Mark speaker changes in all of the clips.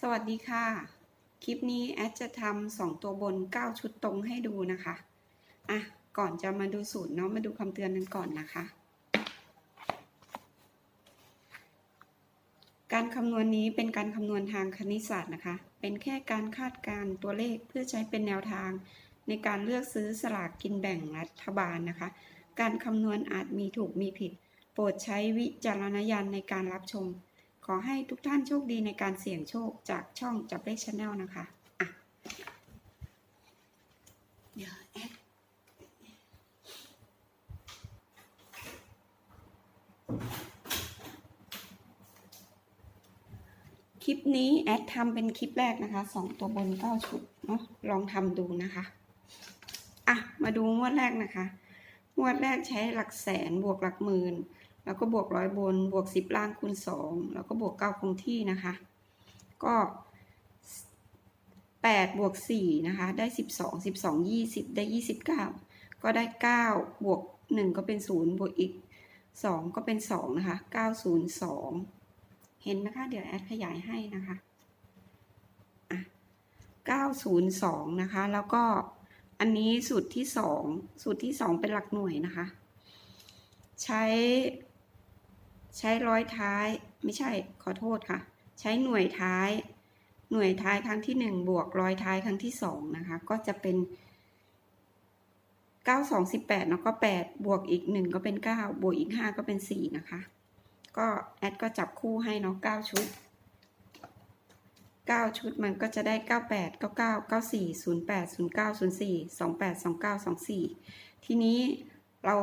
Speaker 1: สวัสดีค่ะ คลิปนี้แอดจะทำสองตัวบน 9 ชุดตรงให้ดูนะคะ อะ ก่อนจะมาดูสูตรเนาะ มาดูคำเตือนกันก่อนนะคะ การคำนวณนี้เป็นการคำนวณทางคณิตศาสตร์นะคะ เป็นแค่การคาดการ์ตัวเลขเพื่อใช้เป็นแนวทาง ในการเลือกซื้อสลากกินแบ่งรัฐบาลนะคะ การคำนวณอาจมีถูกมีผิด โปรดใช้วิจารณญาณในการรับชม ขอให้ทุกท่านโชคดีในการเสี่ยงโชคจากช่องจับเลขชาแนลนะคะอะเดี๋ยวแอดคลิปนี้แอดทำเป็นคลิปแรกนะคะสองตัวบนเก้าชุดเนาะลองทำดูนะคะอะมาดูงวดแรกนะคะงวดแรกใช้หลักแสนบวกหลักหมื่น แล้วก็บวกร้อยบนบวกสิบล่างคูณสองแล้วก็บวกเก้าคงที่นะคะ ก็แปดบวกสี่นะคะได้สิบสองสิบสองยี่สิบได้ยี่สิบเก้าก็ได้เก้าบวกหนึ่งก็เป็นศูนย์บวกอีกสองก็เป็นสองนะคะเก้าศูนย์สองเห็นนะคะ เดี๋ยวแอดขยายให้นะคะอะเก้าศูนย์สองนะคะ แล้วก็อันนี้สูตรที่สองสูตรที่สองเป็นหลักหน่วยนะคะ ใช้ ใช้ร้อยท้าย ไม่ใช่ขอโทษค่ะ ใช้หน่วยท้าย หน่วยท้ายครั้งที่หนึ่งบวกร้อยท้ายครั้งที่สองนะคะ ก็จะเป็นเก้าสองสิบแปดแล้วก็แปดบวกอีกหนึ่งก็เป็นเก้าบวกอีกห้าก็เป็นสี่นะคะ ก็แอดก็จับคู่ให้เนาะเก้าชุดเก้าชุดมันก็จะได้เก้าแปดเก้าเก้าเก้าสี่ศูนย์แปดศูนย์เก้าศูนย์สี่สองแปดสองเก้าสองสี่ทีนี้เรา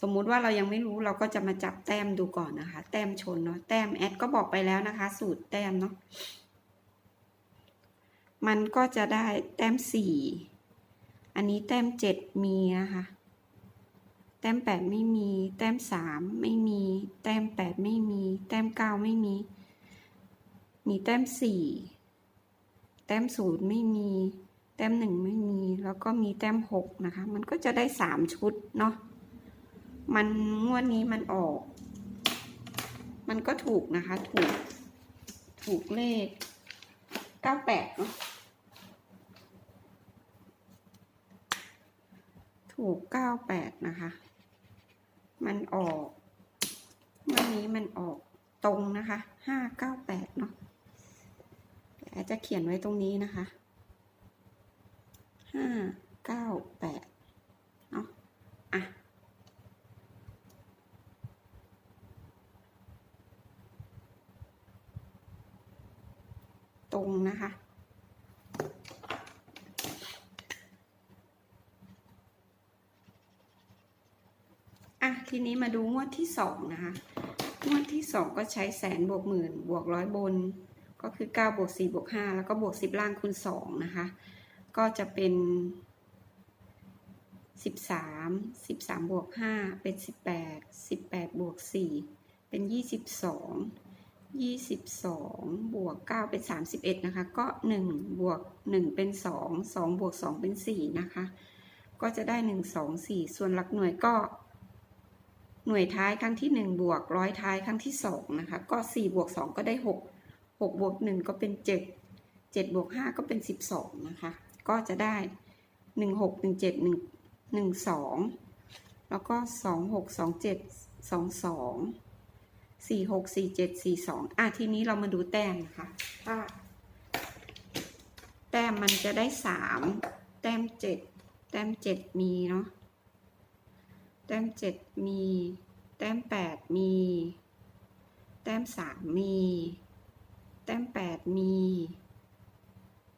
Speaker 1: สมมุติว่าเรายังไม่รู้เราก็จะมาจับแต้มดูก่อนนะคะ แต้มชนเนาะแต้มแอดก็บอกไปแล้วนะคะ สูตรแต้มเนาะมันก็จะได้แต้มสี่อันนี้แต้มเจ็ดมีนะคะแต้มแปดไม่มี แต้มสามไม่มี แต้มแปดไม่มี แต้มเก้าไม่มี มีแต้มสี่แต้มศูนย์ไม่มี แต้มหนึ่งไม่มี แล้วก็มีแต้มหกนะคะ มันก็จะได้สามชุดเนาะ มันงวดนี้มันออก มันก็ถูกนะคะ ถูก ถูกเลขเก้าแปดเนาะถูกเก้าแปดนะคะ มันออกงวันนี้มันออกตรงนะคะห้าเก้าแปดเนาะเดี๋ยวจะเขียนไว้ตรงนี้นะคะห้าเก้าแปดเนาะ อะ ต รงนะคะ อะ ทีนี้มาดูงวดที่สองนะคะ งวดที่สองก็ใช้แสนบวกหมื่นบวกร้อยบน ก็คือเก้าบวกสี่บวกห้าแล้วก็บวกสิบล่างคูณสองนะคะ ก็จะเป็นสิบสามสิบสามบวกห้าเป็นสิบแปดสิบแปดบวกสี่เป็นยี่สิบสอง ยี่สิบสองบวกเก้าเป็นสามสิบเอ็ดนะคะ ก็หนึ่งบวกหนึ่งเป็นสองสองบวกสองเป็นสี่นะคะ ก็จะได้หนึ่งสองสี่ส่วนหลักหน่วยก็หน่วยท้ายครั้งที่หนึ่งบวกร้อยท้ายครั้งที่สองนะคะ ก็สี่บวกสองก็ได้หกหกบวกหนึ่งก็เป็นเจ็ดเจ็ดบวกห้าก็เป็นสิบสองนะคะ ก็จะได้หนึ่งหกหนึ่งเจ็ดหนึ่งหนึ่งสองแล้วก็สองหกสองเจ็ดสองสอง สี่หกสี่เจ็ดสี่สองอะทีนี้เรามาดูแต้มนะคะถ้าแต้มมันจะได้สามแต้มเจ็ดแต้มเจ็ดมีเนาะแต้มเจ็ดมี แต้มแปดมี แต้มสามมี แต้มแปดมี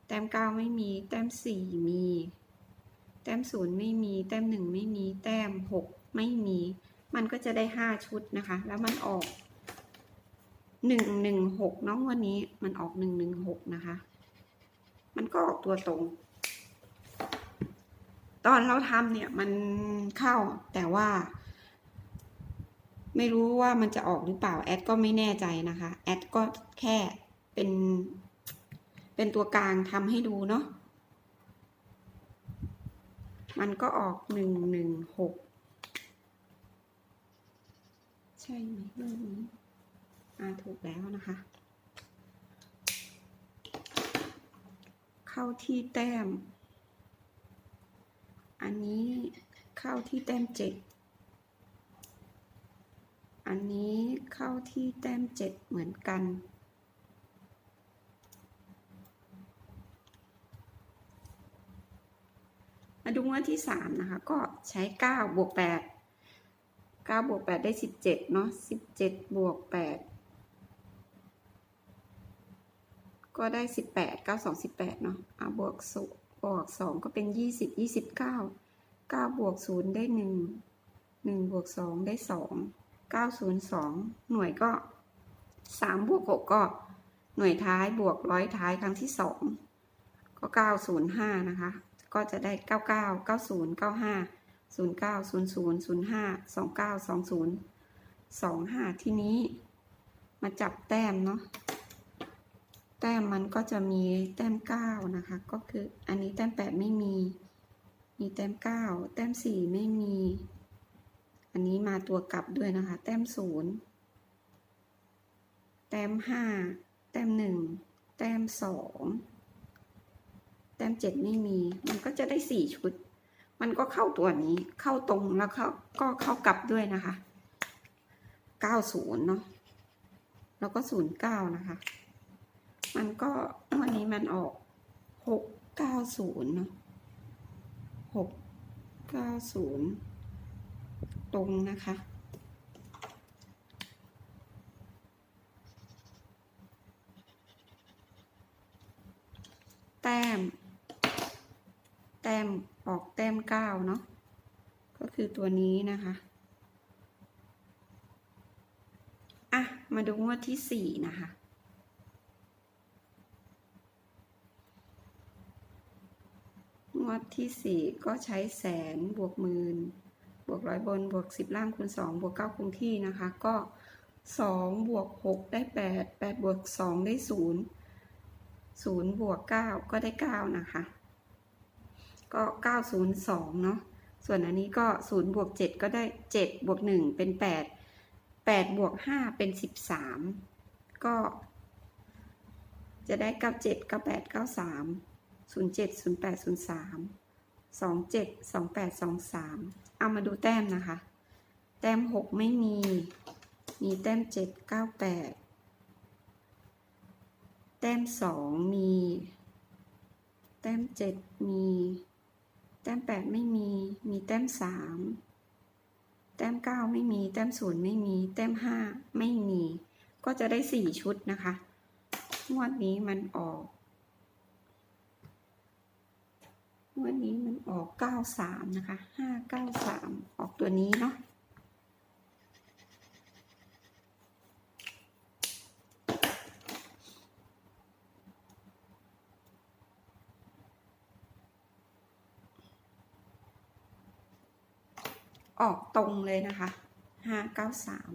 Speaker 1: แต้มเก้าไม่มี แต้มสี่มี แต้มศูนย์ไม่มี แต้มหนึ่งไม่มี แต้มหกไม่มี มันก็จะได้ห้าชุดนะคะ แล้วมันออก หนึ่งหนึ่งหกน้องวันนี้มันออกหนึ่งหนึ่งหกนะคะ มันก็ออกตัวตรง ตอนเราทำเนี่ยมันเข้าแต่ว่า ไม่รู้ว่ามันจะออกหรือเปล่าแอดก็ไม่แน่ใจนะคะ แอดก็แค่เป็น เป็นตัวกลางทำให้ดูเนาะมันก็ออกหนึ่งหนึ่งหกใช่ไหมเรื่องนี้ อ่าถูกแล้วนะคะ เข้าที่แต้ม อันนี้เข้าที่แต้มเจ็ดอันนี้เข้าที่แต้มเจ็ดเหมือนกัน มาดูงวดที่สามนะคะ ก็ใช้เก้าบวกแปดเก้าบวกแปดได้สิบเจ็ดเนาะสิบเจ็ดบวกแปด ก็ได้สิบแปดเก้าสองสิบแปดเนาะอะบวกสบวกสองก็เป็นยี่สิบยี่สิบเก้าเก้าบวกศูนย์ได้หนึ่งหนึ่งบวกสองได้สองเก้าศูนย์สองหน่วยก็สามบวกหกก็หน่วยท้ายบวกร้อยท้ายครั้งที่สองก็เก้าศูนย์ห้านะคะ ก็จะได้เก้าเก้าเก้าศูนย์เก้าห้าศูนย์เก้าศูนย์ศูนย์ศูนย์ห้าสองเก้าสองศูนย์สองห้าทีนี้มาจับแต้มเนาะ แต้มมันก็จะมีแต้มเก้านะคะ ก็คืออันนี้แต้มแปดไม่มี มีแต้มเก้าแต้มสี่ไม่มี อันนี้มาตัวกลับด้วยนะคะ แต้มศูนย์แต้มห้าแต้มหนึ่งแต้มสองแต้มเจ็ดไม่มี มันก็จะได้สี่ชุด มันก็เข้าตัวนี้เข้าตรงแล้วเขาก็เข้ากลับด้วยนะคะเก้าศูนย์เนาะแล้วก็ศูนย์เก้านะคะ มันก็วันนี้มันออกหกเก้าศูนย์เนาะหกเก้าศูนย์ตรงนะคะแต้ม แต้มออกแต้มเก้าเนาะ ก็คือตัวนี้นะคะ อะ มาดูงวดที่สี่นะคะ งวดที่สี่ก็ใช้แสนบวกหมื่นบวกร้อยบนบวกสิบล่างคูณสองบวกเก้าคงที่นะคะ ก็สองบวกหกได้แปดแปดบวกสองได้ศูนย์ศูนย์บวกเก้าก็ได้เก้านะคะ ก็เก้าศูนย์สองเนาะส่วนอันนี้ก็ศูนย์บวกเจ็ดก็ได้เจ็ดบวกหนึ่งเป็นแปดแปดบวกห้าเป็นสิบสามก็จะได้เก้า เจ็ดเก้าแปดเก้าสามศูนย์เจ็ดศูนย์แปดศูนย์สามสองเจ็ดสองแปดสองสามเอามาดูแต้มนะคะ แต้มหกไม่มี มีแต้มเจ็ดเก้าแปดแต้มสองมี แต้มเจ็ดมี แต้มแปดไม่มี มีแต้มสามแต้มเก้าไม่มี แต้มศูนย์ไม่มี แต้มห้าไม่มี ก็จะได้สี่ชุดนะคะ งวดนี้มันออกง วดนี้มันออกเก้าสามนะคะห้าเก้าสามออกตัวนี้เนาะออกตรงเลยนะคะห้าเก้าสาม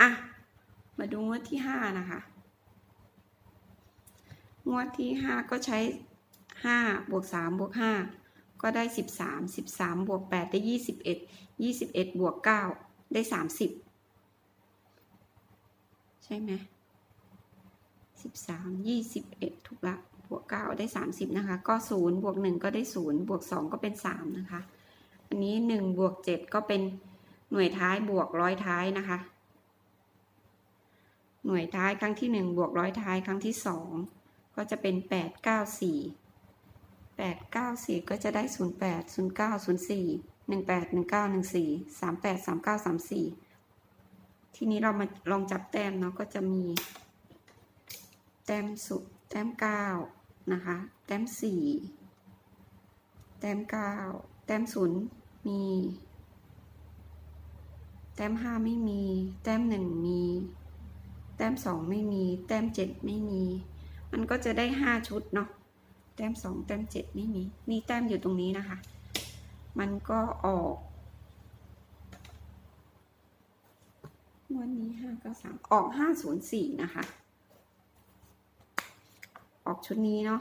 Speaker 1: อะ มาดูงวดที่ห้านะคะ งวดที่ห้าก็ใช้ห้าบวกสามบวกห้าก็ได้สิบสามสิบสามบวกแปดได้ยี่สิบเอ็ดยี่สิบเอ็ดบวกเก้าได้สามสิบใช่ไหมสิบสามยี่สิบเอ็ดถูกละ บวกเก้าได้สามสิบนะคะ ก็ศูนย์บวกหนึ่งก็ได้ศูนย์บวกสองก็เป็นสามนะคะ อันนี้หนึ่งบวกเจ็ดก็เป็นหน่วยท้ายบวกร้อยท้ายนะคะ หน่วยท้ายครั้งที่หนึ่งบวกร้อยท้ายครั้งที่สอง ก็จะเป็นแปดเก้าสี่แปดเก้าสี่ก็จะได้ศูนย์แปดศูนย์เก้าศูนย์สี่หนึ่งแปดหนึ่งเก้าหนึ่งสี่สามแปดสามเก้าสามสี่ทีนี้เรามาลองจับแต้มเนาะก็จะมี แต้มสุดแต้มเก้านะคะ แต้มสี่แต้มเก้าแต้มศูนย์มี แต้มห้าไม่มี แต้มหนึ่งมี แต้มสองไม่มี แต้มเจ็ดไม่มี มันก็จะได้ห้าชุดเนาะแต้มสองแต้มเจ็ดไม่มีมีแต้มอยู่ตรงนี้นะคะ มันก็ออกวันนี้ห้าเก้าสามออกห้าศูนย์สี่นะคะ ออกชุดนี้เนาะ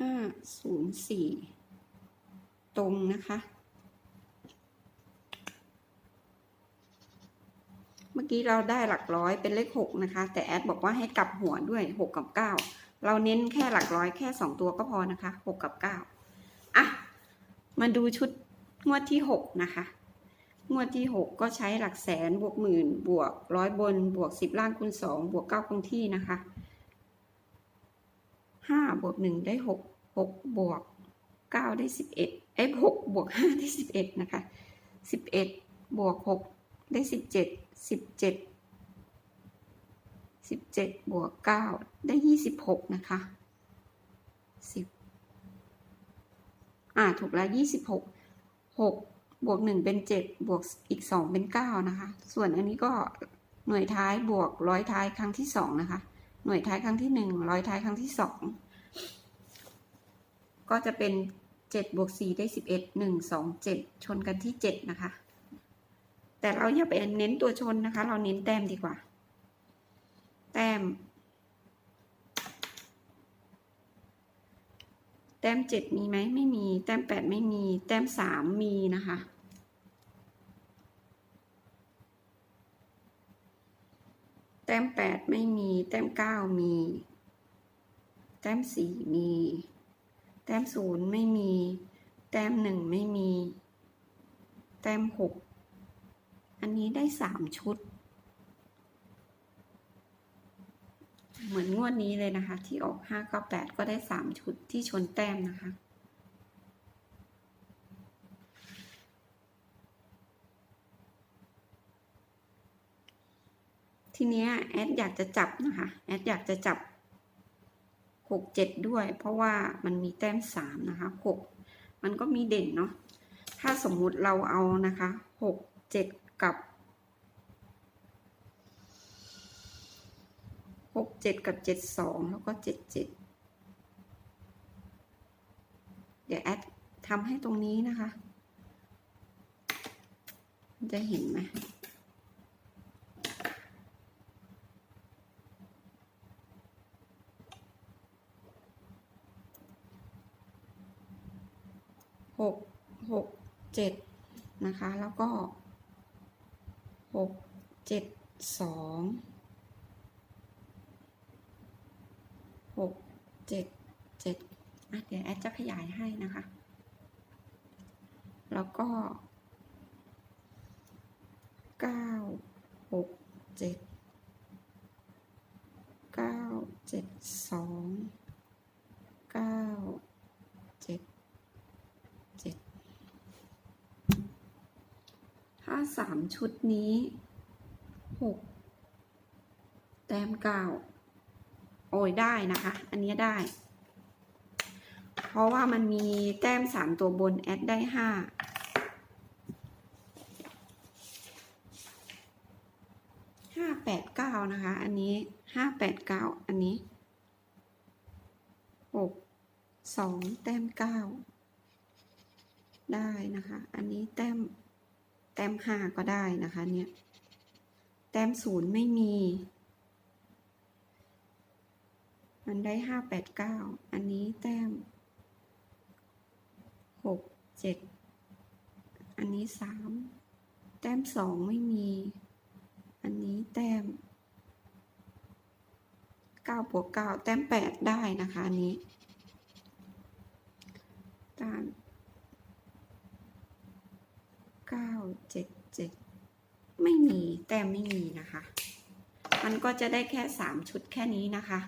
Speaker 1: ห้าศูนย์สี่ตรงนะคะ เมื่อกี้เราได้หลักร้อยเป็นเลขหกนะคะ แต่แอดบอกว่าให้กลับหัวด้วยหกกับเก้าเราเน้นแค่หลักร้อยแค่สองตัวก็พอนะคะหกกับเก้าอะมาดูชุดงวดที่หกนะคะงวดที่หกก็ใช้หลักแสนบวกหมื่นบวกร้อยบนบวกสิบล่างคูณสองบวกเก้าคงที่นะคะห้าบวกหนึ่งได้หกหกบวกเก้าได้สิบเอ็ดเอ้หกบวกห้าได้สิบเอ็ดนะคะสิบเอ็ดบวกหก ได้สิบเจ็ดสิบเจ็ดสิบเจ็ดบวกเก้าได้ยี่สิบหกนะคะสิบอ่าถูกแล้วยี่สิบหกหกบวกหนึ่งเป็นเจ็ดบวกอีกสองเป็นเก้านะคะ ส่วนอันนี้ก็หน่วยท้ายบวกร้อยท้ายครั้งที่สองนะคะ หน่วยท้ายครั้งที่หนึ่งร้อยท้ายครั้งที่สองก็จะเป็นเจ็ดบวกสี่ได้สิบเอ็ดหนึ่งสองเจ็ดชนกันที่เจ็ดนะคะ แต่เราอย่าไปเน้นตัวชนนะคะ เราเน้นแต้มดีกว่า แต้ม แต้มเจ็ดมีไหมไม่มี แต้มแปดไม่มี แต้มสามมีนะคะแต้มแปดไม่มี แต้มเก้ามี แต้มสี่มี แต้มศูนย์ไม่มี แต้มหนึ่งไม่มี แต้มหก อันนี้ได้สามชุด เหมือนงวดนี้เลยนะคะ ที่ออกห้าเก้าแปดก็ได้สามชุดที่ชนแต้มนะคะทีเนี้ยแอดอยากจะจับนะคะ แอดอยากจะจับหกเจ็ดด้วย เพราะว่ามันมีแต้มสามนะคะหกมันก็มีเด่นเนาะถ้าสมมุติเราเอานะคะหกเจ็ด กับหกเจ็ดกับเจ็ดสองแล้วก็เจ็ดเจ็ดเดี๋ยวแอดทำให้ตรงนี้นะคะ จะเห็นไหมหกหกเจ็ดนะคะ แล้วก็ หกเจ็ดสองหกเจ็ดเจ็ดอะเดี๋ยวแอดจะขยายให้นะคะ แล้วก็เก้าหกเจ็ดเก้าเจ็ดสองเก้าเจ็ดเจ็ด ถ้าสามชุดนี้หกแต้มเก้าโอ้ยได้นะคะ อันนี้ได้ เพราะว่ามันมีแต้มสามตัวบนแอดได้ห้าห้าแปดเก้านะคะ อันนี้ห้าแปดเก้าอันนี้หกสองแต้มเก้าได้นะคะ อันนี้แต้ม แต้มห้าก็ได้นะคะเนี่ย แต้มศูนย์ไม่มี มันได้ห้าแปดเก้าอันนี้แต้มหกเจ็ดอันนี้สามแต้มสองไม่มี อันนี้แต้มเก้าบวกเก้าแต้มแปดได้นะคะอันนี้ตาม เก้าเจ็ดเจ็ดไม่มีแต้มไม่มีนะคะ มันก็จะได้แค่สามชุดแค่นี้นะคะ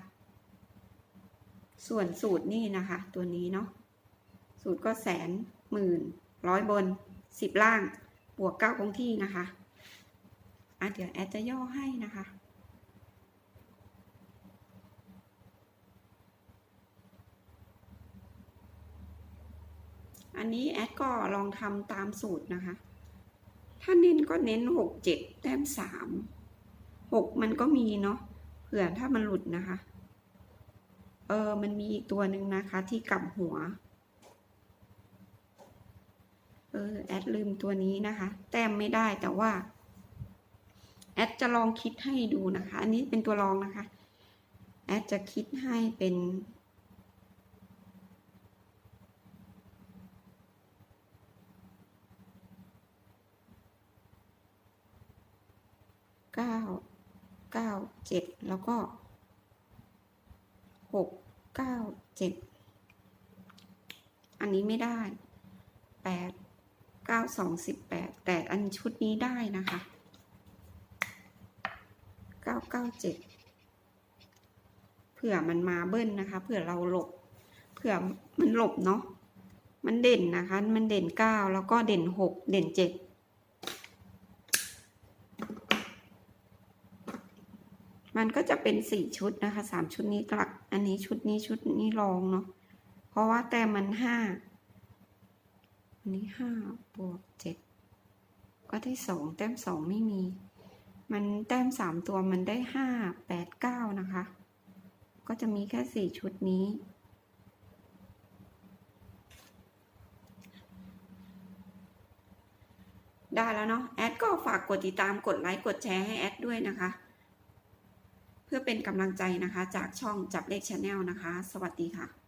Speaker 1: ส่วนสูตรนี่นะคะ ตัวนี้เนาะสูตรก็แสนหมื่นร้อยบนสิบล่างบวกเก้าคงที่นะคะอะเดี๋ยวแอดจะย่อให้นะคะอันนี้แอดก็ลองทำตามสูตรนะคะ ถ้าเน้นก็เน้นหกเจ็ดแต้มสามหกมันก็มีเนาะเผื่อถ้ามันหลุดนะคะ เออมันมีอีกตัวหนึ่งนะคะที่กลับหัว เออแอดลืมตัวนี้นะคะ แต้มไม่ได้แต่ว่า แอดจะลองคิดให้ดูนะคะ อันนี้เป็นตัวรองนะคะ แอดจะคิดให้เป็น เจ็ดแล้วก็หกเก้าเจ็ดอันนี้ไม่ได้แปดเก้าสองสิบแปดแต่อันชุดนี้ได้นะคะเก้าเก้าเจ็ดเผื่อมันมาเบิ้ลนะคะ เผื่อเราหลบ เผื่อมันหลบเนาะมันเด่นนะคะ มันเด่นเก้าแล้วก็เด่นหกเด่นเจ็ด มันก็จะเป็นสี่ชุดนะคะสามชุดนี้กลัก อันนี้ชุดนี้ชุดนี้รองเนาะเพราะว่าแต้มมันห้าอันนี้ห้าบวกเจ็ดก็ได้สองแต้มสองไม่มี มันแต้มสามตัวมันได้ห้าแปดเก้านะคะ ก็จะมีแค่สี่ชุดนี้ ได้แล้วเนาะแอดก็ฝากกดติดตามกดไลค์กดแชร์ให้แอดด้วยนะคะ เพื่อเป็นกำลังใจนะคะ จากช่องจับเลขชาแนลนะคะ สวัสดีค่ะ